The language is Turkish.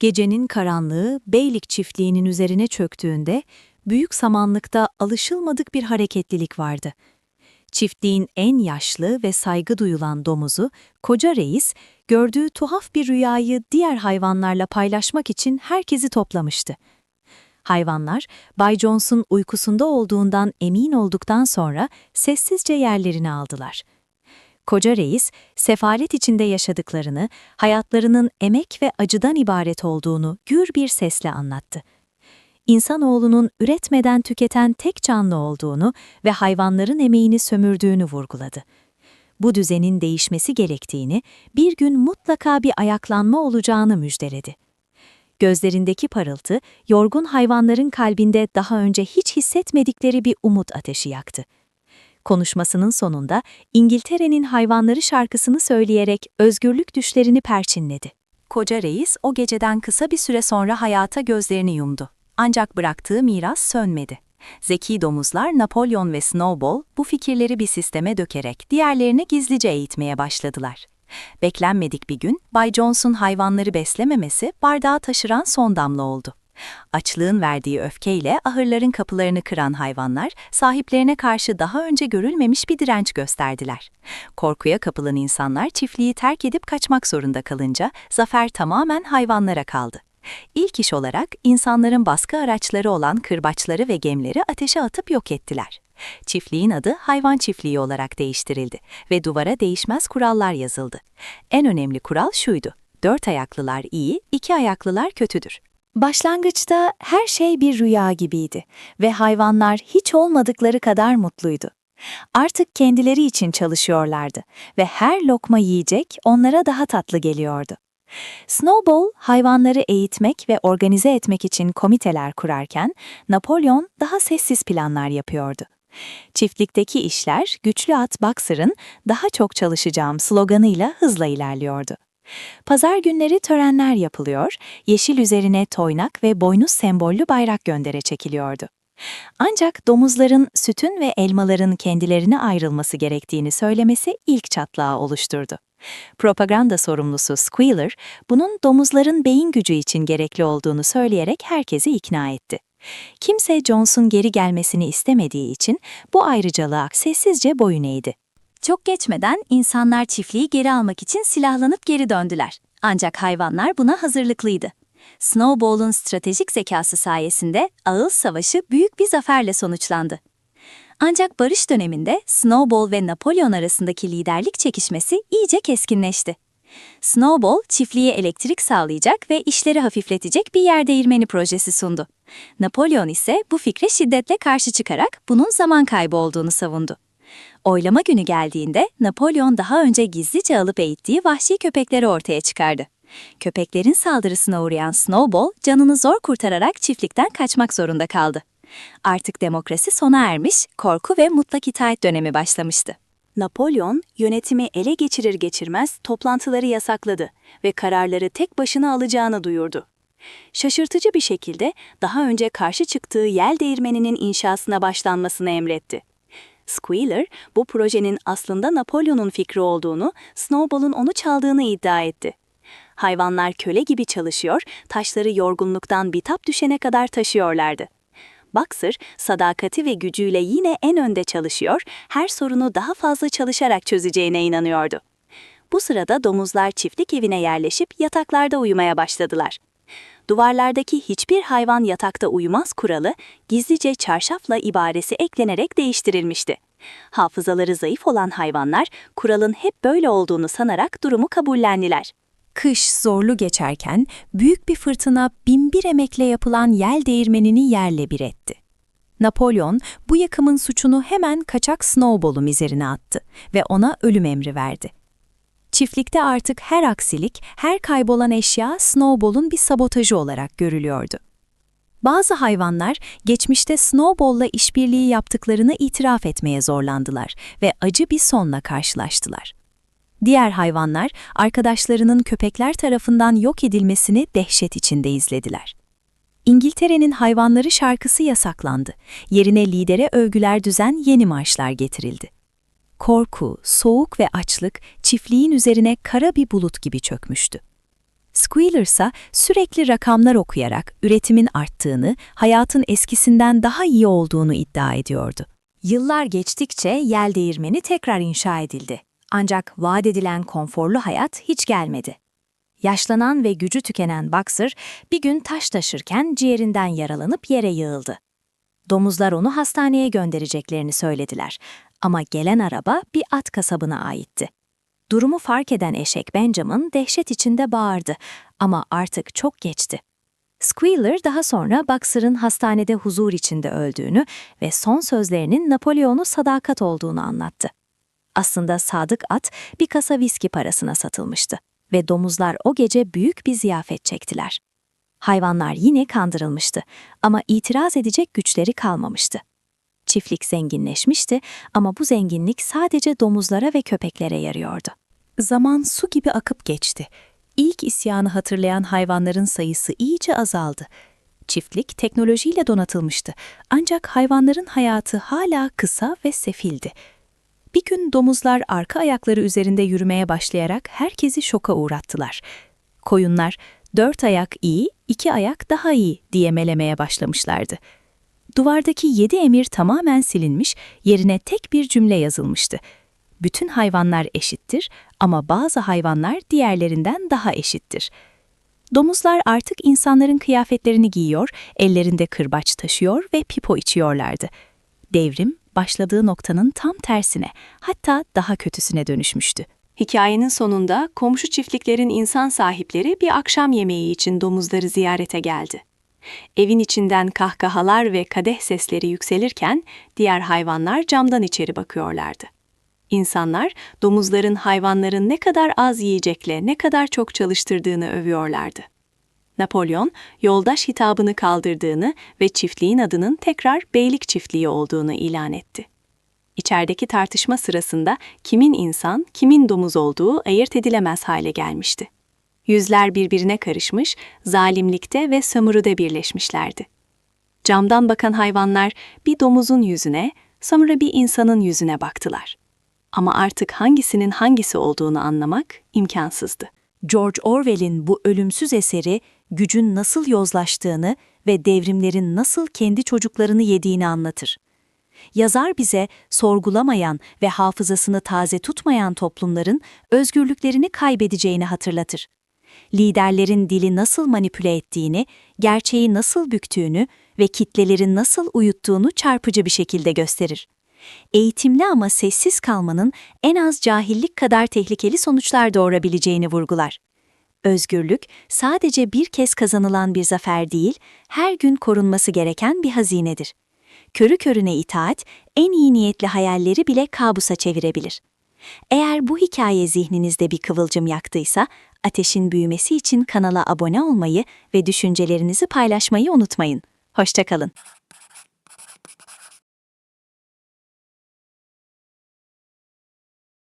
Gecenin karanlığı Beylik çiftliğinin üzerine çöktüğünde büyük samanlıkta alışılmadık bir hareketlilik vardı. Çiftliğin en yaşlı ve saygı duyulan domuzu, koca reis, gördüğü tuhaf bir rüyayı diğer hayvanlarla paylaşmak için herkesi toplamıştı. Hayvanlar, Bay Jones'un uykusunda olduğundan emin olduktan sonra sessizce yerlerini aldılar. Koca reis, sefalet içinde yaşadıklarını, hayatlarının emek ve acıdan ibaret olduğunu gür bir sesle anlattı. İnsanoğlunun üretmeden tüketen tek canlı olduğunu ve hayvanların emeğini sömürdüğünü vurguladı. Bu düzenin değişmesi gerektiğini, bir gün mutlaka bir ayaklanma olacağını müjdeledi. Gözlerindeki parıltı, yorgun hayvanların kalbinde daha önce hiç hissetmedikleri bir umut ateşi yaktı. Konuşmasının sonunda İngiltere'nin hayvanları şarkısını söyleyerek özgürlük düşlerini perçinledi. Koca reis o geceden kısa bir süre sonra hayata gözlerini yumdu. Ancak bıraktığı miras sönmedi. Zeki domuzlar Napolyon ve Snowball bu fikirleri bir sisteme dökerek diğerlerini gizlice eğitmeye başladılar. Beklenmedik bir gün Bay Jones'un hayvanları beslememesi bardağı taşıran son damla oldu. Açlığın verdiği öfkeyle ahırların kapılarını kıran hayvanlar sahiplerine karşı daha önce görülmemiş bir direnç gösterdiler. Korkuya kapılan insanlar çiftliği terk edip kaçmak zorunda kalınca zafer tamamen hayvanlara kaldı. İlk iş olarak insanların baskı araçları olan kırbaçları ve gemleri ateşe atıp yok ettiler. Çiftliğin adı hayvan çiftliği olarak değiştirildi ve duvara değişmez kurallar yazıldı. En önemli kural şuydu. Dört ayaklılar iyi, iki ayaklılar kötüdür. Başlangıçta her şey bir rüya gibiydi ve hayvanlar hiç olmadıkları kadar mutluydu. Artık kendileri için çalışıyorlardı ve her lokma yiyecek onlara daha tatlı geliyordu. Snowball, hayvanları eğitmek ve organize etmek için komiteler kurarken, Napolyon daha sessiz planlar yapıyordu. Çiftlikteki işler, güçlü at Boxer'ın daha çok çalışacağım sloganıyla hızla ilerliyordu. Pazar günleri törenler yapılıyor, yeşil üzerine toynak ve boynuz sembollü bayrak göndere çekiliyordu. Ancak domuzların sütün ve elmaların kendilerine ayrılması gerektiğini söylemesi ilk çatlağı oluşturdu. Propaganda sorumlusu Squealer, bunun domuzların beyin gücü için gerekli olduğunu söyleyerek herkesi ikna etti. Kimse Jones'un geri gelmesini istemediği için bu ayrıcalığa sessizce boyun eğdi. Çok geçmeden insanlar çiftliği geri almak için silahlanıp geri döndüler. Ancak hayvanlar buna hazırlıklıydı. Snowball'un stratejik zekası sayesinde Ağıl Savaşı büyük bir zaferle sonuçlandı. Ancak barış döneminde Snowball ve Napolyon arasındaki liderlik çekişmesi iyice keskinleşti. Snowball, çiftliğe elektrik sağlayacak ve işleri hafifletecek bir yer değirmeni projesi sundu. Napolyon ise bu fikre şiddetle karşı çıkarak bunun zaman kaybı olduğunu savundu. Oylama günü geldiğinde Napolyon daha önce gizlice alıp eğittiği vahşi köpekleri ortaya çıkardı. Köpeklerin saldırısına uğrayan Snowball canını zor kurtararak çiftlikten kaçmak zorunda kaldı. Artık demokrasi sona ermiş, korku ve mutlak itaat dönemi başlamıştı. Napolyon, yönetimi ele geçirir geçirmez toplantıları yasakladı ve kararları tek başına alacağını duyurdu. Şaşırtıcı bir şekilde daha önce karşı çıktığı yel değirmeninin inşasına başlanmasını emretti. Squealer, bu projenin aslında Napolyon'un fikri olduğunu, Snowball'un onu çaldığını iddia etti. Hayvanlar köle gibi çalışıyor, taşları yorgunluktan bitap düşene kadar taşıyorlardı. Boxer, sadakati ve gücüyle yine en önde çalışıyor, her sorunu daha fazla çalışarak çözeceğine inanıyordu. Bu sırada domuzlar çiftlik evine yerleşip yataklarda uyumaya başladılar. Duvarlardaki hiçbir hayvan yatakta uyumaz kuralı gizlice çarşafla ibaresi eklenerek değiştirilmişti. Hafızaları zayıf olan hayvanlar kuralın hep böyle olduğunu sanarak durumu kabullendiler. Kış zorlu geçerken büyük bir fırtına binbir emekle yapılan yel değirmenini yerle bir etti. Napolyon bu yakımın suçunu hemen kaçak Snowball'un üzerine attı ve ona ölüm emri verdi. Çiftlikte artık her aksilik, her kaybolan eşya Snowball'un bir sabotajı olarak görülüyordu. Bazı hayvanlar geçmişte Snowball'la işbirliği yaptıklarını itiraf etmeye zorlandılar ve acı bir sonla karşılaştılar. Diğer hayvanlar arkadaşlarının köpekler tarafından yok edilmesini dehşet içinde izlediler. İngiltere'nin hayvanları şarkısı yasaklandı. Yerine lidere övgüler düzen yeni marşlar getirildi. Korku, soğuk ve açlık çiftliğin üzerine kara bir bulut gibi çökmüştü. Squealer ise sürekli rakamlar okuyarak üretimin arttığını, hayatın eskisinden daha iyi olduğunu iddia ediyordu. Yıllar geçtikçe yel değirmeni tekrar inşa edildi. Ancak vaat edilen konforlu hayat hiç gelmedi. Yaşlanan ve gücü tükenen Boxer bir gün taş taşırken ciğerinden yaralanıp yere yığıldı. Domuzlar onu hastaneye göndereceklerini söylediler ama gelen araba bir at kasabına aitti. Durumu fark eden eşek Benjamin dehşet içinde bağırdı ama artık çok geçti. Squealer daha sonra Boxer'ın hastanede huzur içinde öldüğünü ve son sözlerinin Napolyon'u sadakat olduğunu anlattı. Aslında sadık at bir kasa viski parasına satılmıştı ve domuzlar o gece büyük bir ziyafet çektiler. Hayvanlar yine kandırılmıştı ama itiraz edecek güçleri kalmamıştı. Çiftlik zenginleşmişti ama bu zenginlik sadece domuzlara ve köpeklere yarıyordu. Zaman su gibi akıp geçti. İlk isyanı hatırlayan hayvanların sayısı iyice azaldı. Çiftlik teknolojiyle donatılmıştı ancak hayvanların hayatı hala kısa ve sefildi. Bir gün domuzlar arka ayakları üzerinde yürümeye başlayarak herkesi şoka uğrattılar. Koyunlar, dört ayak iyi, iki ayak daha iyi diye melemeye başlamışlardı. Duvardaki yedi emir tamamen silinmiş, yerine tek bir cümle yazılmıştı. Bütün hayvanlar eşittir ama bazı hayvanlar diğerlerinden daha eşittir. Domuzlar artık insanların kıyafetlerini giyiyor, ellerinde kırbaç taşıyor ve pipo içiyorlardı. Devrim, başladığı noktanın tam tersine, hatta daha kötüsüne dönüşmüştü. Hikayenin sonunda komşu çiftliklerin insan sahipleri bir akşam yemeği için domuzları ziyarete geldi. Evin içinden kahkahalar ve kadeh sesleri yükselirken diğer hayvanlar camdan içeri bakıyorlardı. İnsanlar domuzların hayvanların ne kadar az yiyecekle ne kadar çok çalıştırdığını övüyorlardı. Napolyon, yoldaş hitabını kaldırdığını ve çiftliğin adının tekrar beylik çiftliği olduğunu ilan etti. İçerideki tartışma sırasında kimin insan, kimin domuz olduğu ayırt edilemez hale gelmişti. Yüzler birbirine karışmış, zalimlikte ve sömürüde birleşmişlerdi. Camdan bakan hayvanlar bir domuzun yüzüne, sonra bir insanın yüzüne baktılar. Ama artık hangisinin hangisi olduğunu anlamak imkansızdı. George Orwell'in bu ölümsüz eseri gücün nasıl yozlaştığını ve devrimlerin nasıl kendi çocuklarını yediğini anlatır. Yazar bize sorgulamayan ve hafızasını taze tutmayan toplumların özgürlüklerini kaybedeceğini hatırlatır. Liderlerin dili nasıl manipüle ettiğini, gerçeği nasıl büktüğünü ve kitleleri nasıl uyuttuğunu çarpıcı bir şekilde gösterir. Eğitimli ama sessiz kalmanın en az cahillik kadar tehlikeli sonuçlar doğurabileceğini vurgular. Özgürlük sadece bir kez kazanılan bir zafer değil, her gün korunması gereken bir hazinedir. Körü körüne itaat, en iyi niyetli hayalleri bile kabusa çevirebilir. Eğer bu hikaye zihninizde bir kıvılcım yaktıysa, ateşin büyümesi için kanala abone olmayı ve düşüncelerinizi paylaşmayı unutmayın. Hoşçakalın.